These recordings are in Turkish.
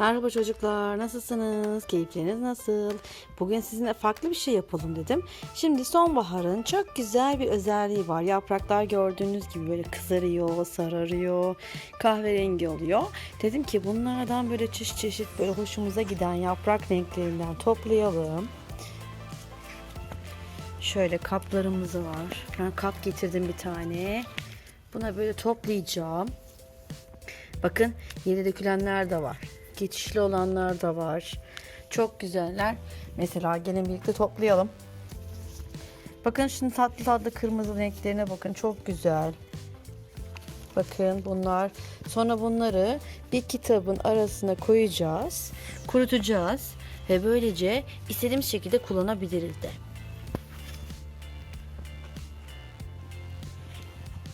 Merhaba çocuklar, nasılsınız? Keyifleriniz nasıl? Bugün sizinle farklı bir şey yapalım dedim. Şimdi sonbaharın çok güzel bir özelliği var. Yapraklar gördüğünüz gibi böyle kızarıyor, sararıyor, kahverengi oluyor. Dedim ki bunlardan böyle çeşit çeşit böyle hoşumuza giden yaprak renklerinden toplayalım. Şöyle kaplarımız var. Ben kap getirdim bir tane. Buna böyle toplayacağım. Bakın yeni dökülenler de var. Geçişli olanlar da var. Çok güzeller. Mesela gelin birlikte toplayalım. Bakın şimdi tatlı tatlı kırmızı renklerine bakın. Çok güzel. Bakın bunlar. Sonra bunları bir kitabın arasına koyacağız. Kurutacağız. Ve böylece istediğimiz şekilde kullanabiliriz de.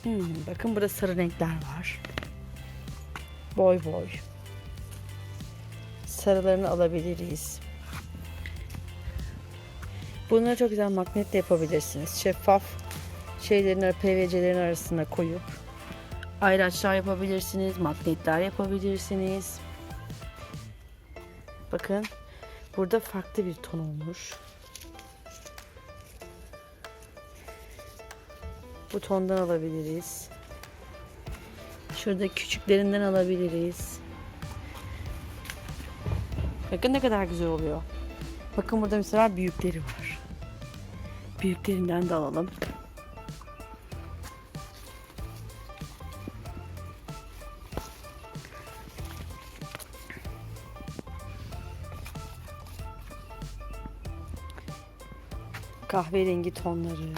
Hmm, bakın burada sarı renkler var. Boy boy. Sarılarını alabiliriz. Bunları çok güzel magnetle yapabilirsiniz. Şeffaf şeylerin, PVC'lerin arasına koyup ayraçlar yapabilirsiniz, magnetler yapabilirsiniz. Bakın burada farklı bir ton olmuş. Bu tondan alabiliriz. Şurada küçüklerinden alabiliriz. Bakın ne kadar güzel oluyor. Bakın burada mesela büyükleri var. Büyüklerinden de alalım. Kahverengi tonları.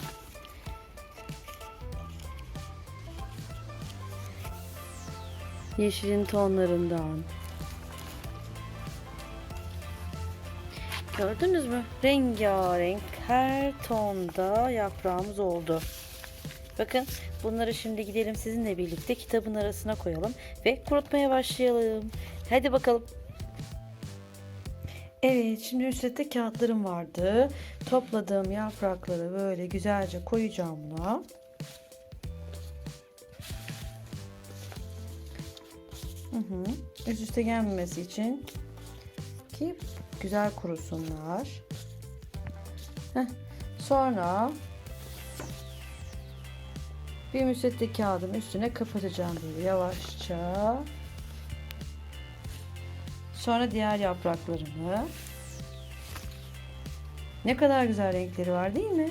Yeşilin tonlarından. Gördünüz mü? Rengarenk her tonda yaprağımız oldu. Bakın bunları şimdi gidelim sizinle birlikte kitabın arasına koyalım ve kurutmaya başlayalım. Hadi bakalım. Evet şimdi üstte kağıtlarım vardı. Topladığım yaprakları böyle güzelce koyacağım buna. Hı hı. Üst üste gelmemesi için ki güzel kurusunlar. Sonra bir müsvedde kağıdın üstüne kapatacağım böyle yavaşça. Sonra diğer yapraklarımı. Ne kadar güzel renkleri var değil mi?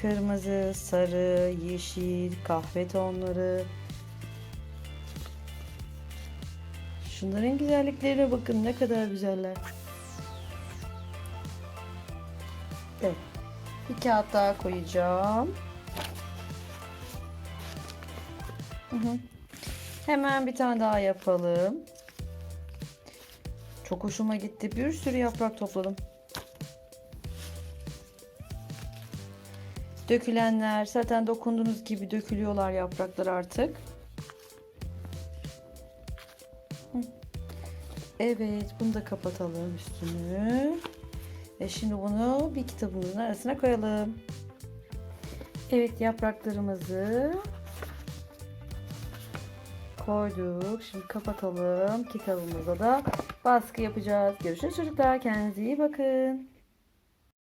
Kırmızı, sarı, yeşil, kahve tonları. Şunların güzelliklerine bakın ne kadar güzeller. Evet. Bir kağıt daha koyacağım. Hemen bir tane daha yapalım. Çok hoşuma gitti. Bir sürü yaprak topladım. Dökülenler zaten dokunduğunuz gibi dökülüyorlar yapraklar artık. Evet, bunu da kapatalım üstünü. Ve şimdi bunu bir kitabımızın arasına koyalım. Evet, yapraklarımızı koyduk. Şimdi kapatalım. Kitabımıza da baskı yapacağız. Görüşürüz çocuklar. Kendinize iyi bakın.